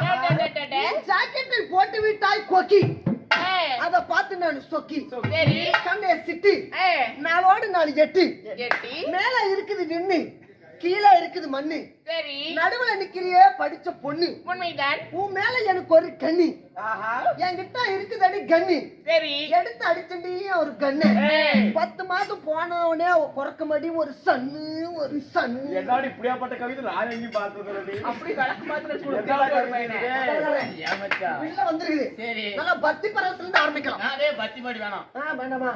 டே, டே, டே, டே, டே. ஜாக்கெட்டை போட்டு விட்டாய் கொக்கி. அத பார்த்து நான் சொக்கி. சரி. கண்ணே சிட்டி. நாளோடு நாலு எட்டு. மேல இருக்குது நின்னு. கீழே இருக்குது மண்ணு. சரி. நடுவுல நிக்கிறியே படிச்ச பொண்ணு. உண்மைதான். உன் மேல எனக்கு ஒரு கண்ணி. என்கிட்ட இருக்குதடி கண்ணி. சரி. எடுத்து அடிச்சண்டி ஒரு கண்ணு. பத்து மாசம் போனவனே குறக்க மாடி ஒரு சன்னு ஒரு சன்னு. என்னோட இப்படியாப்பட்ட கவிதை நான் எங்கேயும் பார்த்தது அப்படி விளக்கு மாத்திர என்னடா ஒரு பையனை. கவிதை? உள்ள வந்துருக்குது. சரி. நல்லா பக்தி பரவத்துல இருந்து ஆரம்பிக்கலாம். பத்தி பாடி வேணாம். ஆ, வேண்டாமா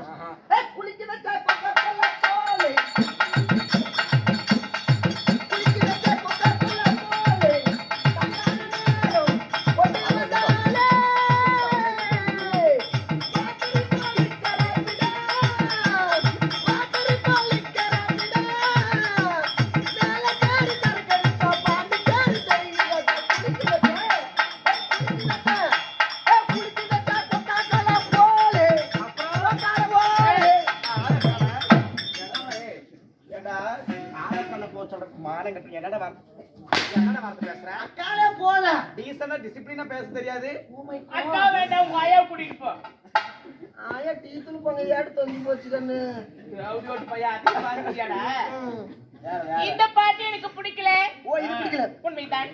குளிக்க சொல்றதுக்கு மானம் கட்டுறீங்க. என்னடா வார்த்தை? என்னடா வார்த்தை பேசுற? அக்காலே போல. Decent ஆ, discipline ஆ பேச தெரியாது. அக்கா வேண்டாம் உங்க ஆயா கூட்டிட்டு போ. ஆயா டீத்தூள் பண்ண ஏடு தொங்கி போச்சு கண்ணு? ரவுடி ஓட்டு பையா அதிக. இந்த பாட்டு எனக்கு பிடிக்கல. ஓ இது பிடிக்கல. உண்மைதான்.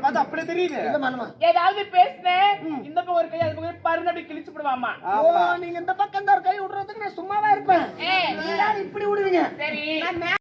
பார்த்து அப்படியே தெரியுது. இல்ல மனமா. ஏதாவது பேசுனேன் இந்த பக்கம் ஒரு கை அது பக்கம் அப்படி கிழிச்சு விடுவாமா நீங்க இந்த பக்கம் இந்த கை விடுறதுக்கு நான் சும்மாவா இருப்பேன். இப்படி விடுவீங்க. சரி. நான்